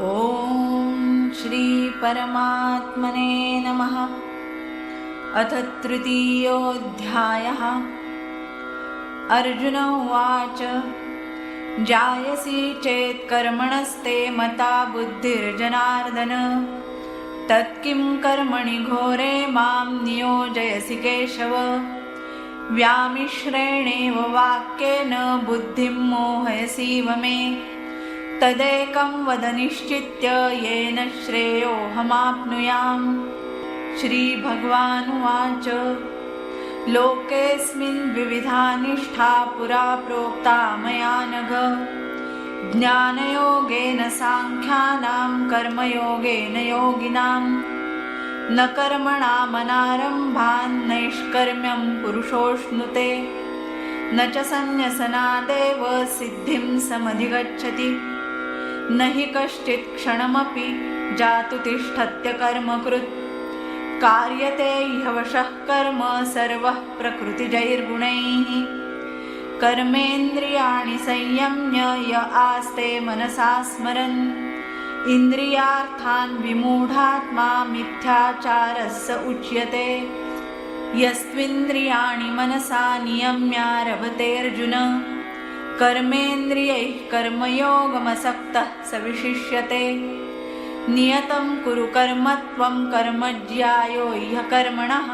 ॐ श्रीपरमात्मने नमः। अथ तृतीयोऽध्यायः। अर्जुन उवाच जायसि चेत् कर्मणस्ते मता बुद्धिर्जनार्दन। तत्किं कर्मणि घोरे मां नियोजयसि केशव। व्यामिश्रेणेव वाक्येन बुद्धिं मोहयसीव मे तदेकं वद निश्चित्य येन श्रेयोऽहमाप्नुयाम्। श्रीभगवानुवाच। लोकेऽस्मिन् विविधा निष्ठा पुरा प्रोक्ता मया नघ। ज्ञानयोगेन साङ्ख्यानां कर्मयोगेन योगिनां। न कर्मणामनारम्भान्नैष्कर्म्यं पुरुषोऽश्नुते न च सन्न्यसनादेव सिद्धिं समधिगच्छति। न हि कश्चित् क्षणमपि जातु तिष्ठत्य कार्यते ह्यवशः कर्म सर्वः प्रकृतिजैर्गुणैः। कर्मेन्द्रियाणि संयम्य य आस्ते मनसा स्मरन्। इन्द्रियार्थान् विमूढात्मा मिथ्याचारस्य उच्यते। यस्त्विन्द्रियाणि मनसा नियम्यारभतेऽर्जुन। कर्मेन्द्रियैः कर्मयोगमसक्तः स विशिष्यते नियतं कुरु कर्म त्वं कर्मज्यायो ह्य कर्मणः।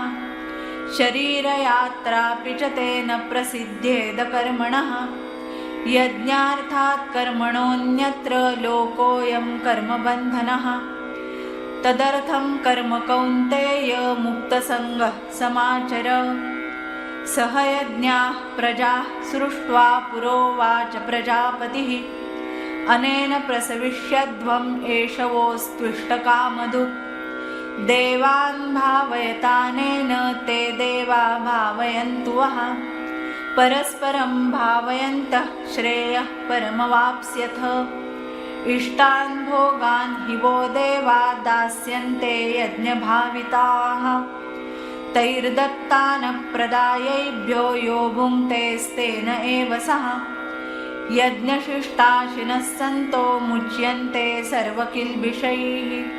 शरीरयात्रापि च तेन प्रसिद्ध्येद कर्मणः। यज्ञार्थात् कर्मणोऽन्यत्र लोकोऽयं कर्मबन्धनः। तदर्थं कर्म कौन्तेय मुक्तसङ्गः समाचर सह यज्ञाः प्रजा सृष्ट्वा पुरोवाच प्रजापतिः। अनेन प्रसविष्यध्वम् एषवोस्त्विष्टकामधु। देवान् भावयतानेन ते देवा भावयन्तु वः। परस्परं भावयन्तः श्रेयः परमवाप्स्यथ। इष्टान् भोगान् हि वो देवा दास्यन्ते यज्ञभाविताः। तैर्दत्तानप्रदायैभ्यो यो भुङ्क्तेस्तेन एव सः। यज्ञशिष्टाशिनः सन्तो मुच्यन्ते सर्वकिल्बिषैः।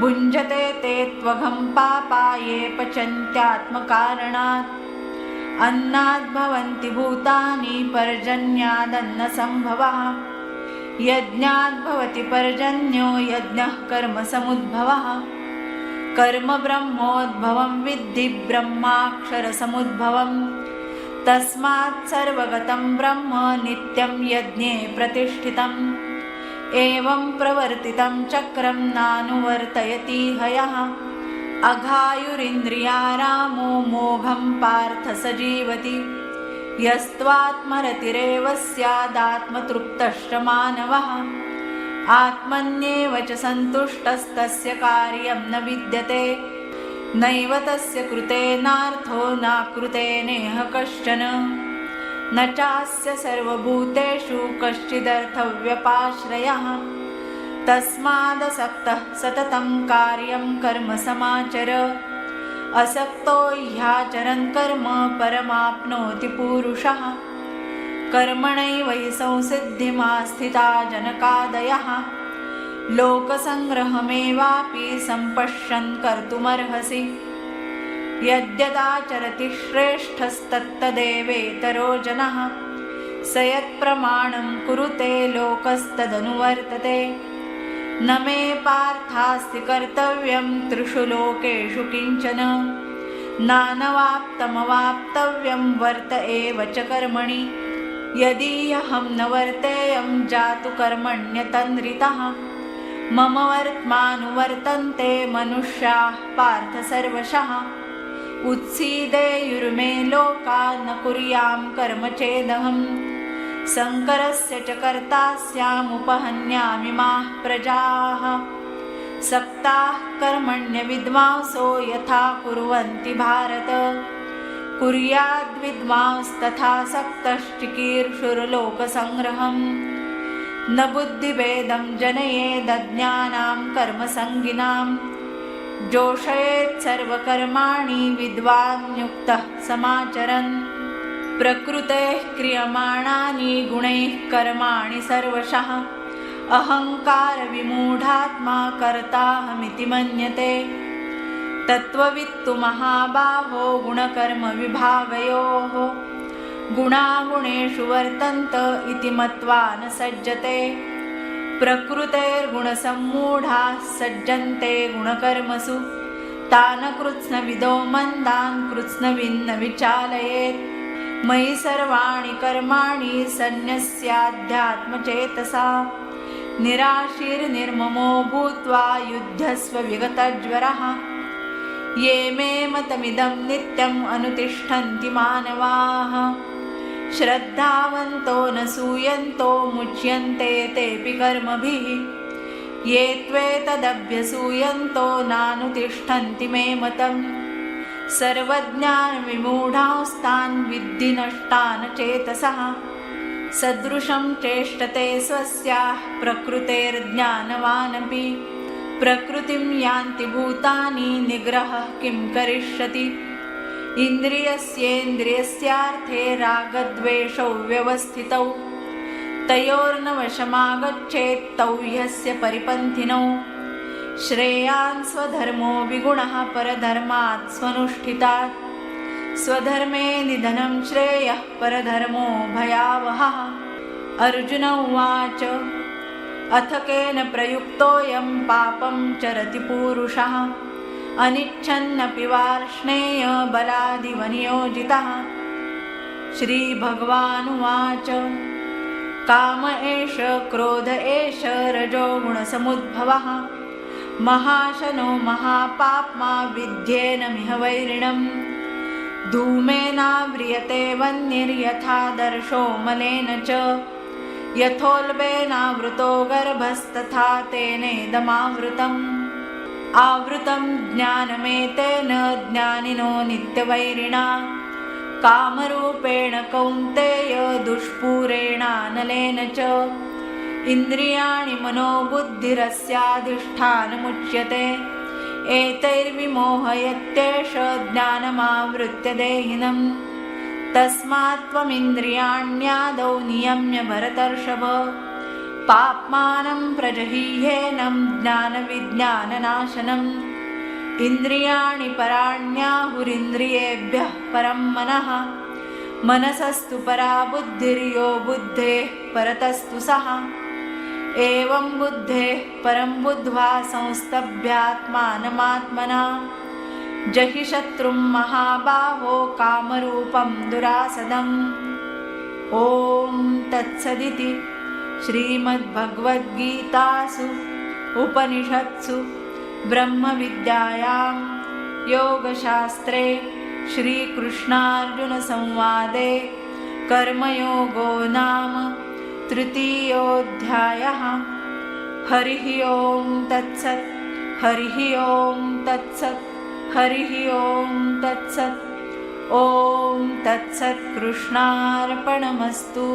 भुञ्जते ते त्वघं पापा ये पचन्त्यात्मकारणात्। अन्नाद्भवन्ति भूतानि पर्जन्यादन्नसम्भवः। यज्ञाद्भवति पर्जन्यो यज्ञः कर्मसमुद्भवः कर्म ब्रह्मोद्भवं विद्धि ब्रह्माक्षरसमुद्भवम्। तस्मात् सर्वगतं ब्रह्म नित्यं यज्ञे प्रतिष्ठितम्। एवं प्रवर्तितं चक्रं नानुवर्तयति हयः। अघायुरिन्द्रियारामो मोघं पार्थ स जीवति यस्त्वात्मरतिरेव स्यादात्मतृप्तश्च मानवः आत्मन्येव च सन्तुष्टस्तस्य कार्यं न विद्यते। नैव तस्य कृतेनार्थो नाकृतेनेह कश्चन। न चास्य सर्वभूतेषु कश्चिदर्थव्यपाश्रयः। तस्मादसक्तः सततं कार्यं कर्म समाचर। असक्तो ह्याचरन् कर्म परमाप्नोति पूरुषः कर्मणैव संसिद्धिमास्थिता जनकादयः। लोकसङ्ग्रहमेवापि सम्पश्यन् कर्तुमर्हसि। यद्यदाचरति श्रेष्ठस्तत्तदेवेतरो जनः। स यत्प्रमाणं कुरुते लोकस्तदनुवर्तते। न मे पार्थास्ति कर्तव्यं त्रिषु लोकेषु किञ्चन। नानवाप्तमवाप्तव्यं वर्त एव च कर्मणि। यदीयहं न वर्तेयं जातु कर्मण्यतन्द्रितः। मम वर्त्मानुवर्तन्ते मनुष्याः पार्थ सर्वशः। उत्सीदेयुर्मे लोका न कुर्यां कर्म चेदहं शङ्करस्य च कर्ता स्यामुपहन्यामि माः प्रजाः। कर्मण्य कर्मण्यविद्वांसो यथा कुर्वन्ति भारत। कुर्याद्विद्वांस्तथा सक्तश्चिकीर्षुर्लोकसङ्ग्रहम् न बुद्धिभेदं जनयेदज्ञानां कर्मसङ्गिनां जोषयेत् सर्वकर्माणि विद्वान्युक्तः समाचरन्। प्रकृतेः क्रियमाणानि गुणैः कर्माणि सर्वशः। अहङ्कारविमूढात्मा कर्ताहमिति मन्यते। तत्त्ववित्तु महाबाहो गुणकर्मविभागयोः गुणागुणेषु वर्तन्त इति मत्वा न सज्जते। प्रकृतेर्गुणसम्मूढाः सज्जन्ते गुणकर्मसु। तान् कृत्स्नविदो मन्दान् कृत्स्नविन्न विचालयेत् मयि सर्वाणि कर्माणि सन्न्यस्याध्यात्मचेतसा। निराशीर्निर्ममो भूत्वा युद्धस्व विगतज्वरः। ये मे मतमिदं नित्यम् अनुतिष्ठन्ति मानवाः। श्रद्धावन्तो न सूयन्तो मुच्यन्ते तेऽपि कर्मभिः। ये त्वेतदभ्यसूयन्तो नानुतिष्ठन्ति मे मतम्। सर्वज्ञानविमूढांस्तान् विद्धि नष्टान् चेतसः। सदृशं चेष्टते स्वस्याः प्रकृतेर्ज्ञानवानपि प्रकृतिं यान्ति भूतानि निग्रहः किं करिष्यति? इन्द्रियस्येन्द्रियस्यार्थे रागद्वेषौ व्यवस्थितौ। तयोर्न वशमागच्छेत् ह्यस्य परिपन्थिनौ। श्रेयान् स्वधर्मो विगुणः परधर्मात् स्वनुष्ठितात्। स्वधर्मे निधनं श्रेयः परधर्मो भयावहः। अर्जुन उवाच। अथ केन प्रयुक्तोऽयं पापं चरति पूरुषः। अनिच्छन्नपि वार्ष्णेय श्रीभगवानुवाच। काम एष क्रोध एष रजोगुणसमुद्भवः महाशनो महापाप्मा विद्येनमिह वैरिणम्। धूमेनाव्रियते वह्निर्यथादर्शो मलेन च। यथोल्बेनावृतो गर्भस्तथा तेनेदमावृतम् आवृतं ज्ञानमेतेन ज्ञानिनो नित्यवैरिणा। कामरूपेण कौन्तेय दुष्पूरेणानलेन च। इन्द्रियाणि मनोबुद्धिरस्याधिष्ठानमुच्यते। एतैर्विमोहयत्येष ज्ञानमावृत्य देहिनम् तस्मात् त्वमिन्द्रियाण्यादौ नियम्य भरतर्षभ। पाप्मानं प्रजहीहेनं ज्ञानविज्ञाननाशनम्। इन्द्रियाणि पराण्याहुरिन्द्रियेभ्यः परं मनः। मनसस्तु परा बुद्धिर्यो बुद्धेः परतस्तु सः। एवं बुद्धेः परं बुद्ध्वा संस्तभ्यात्मानमात्मना जहि शत्रुं महाबाहो कामरूपं दुरासदम्। ॐ तत्सदिति श्रीमद्भगवद्गीतासु उपनिषत्सु ब्रह्मविद्यायां योगशास्त्रे श्रीकृष्णार्जुनसंवादे कर्मयोगो नाम तृतीयोऽध्यायः। हरिः ॐ तत्सत् हरिः ॐ तत्सत् हरिः ॐ तत्सत् ॐ तत्सत् कृष्णार्पणमस्तु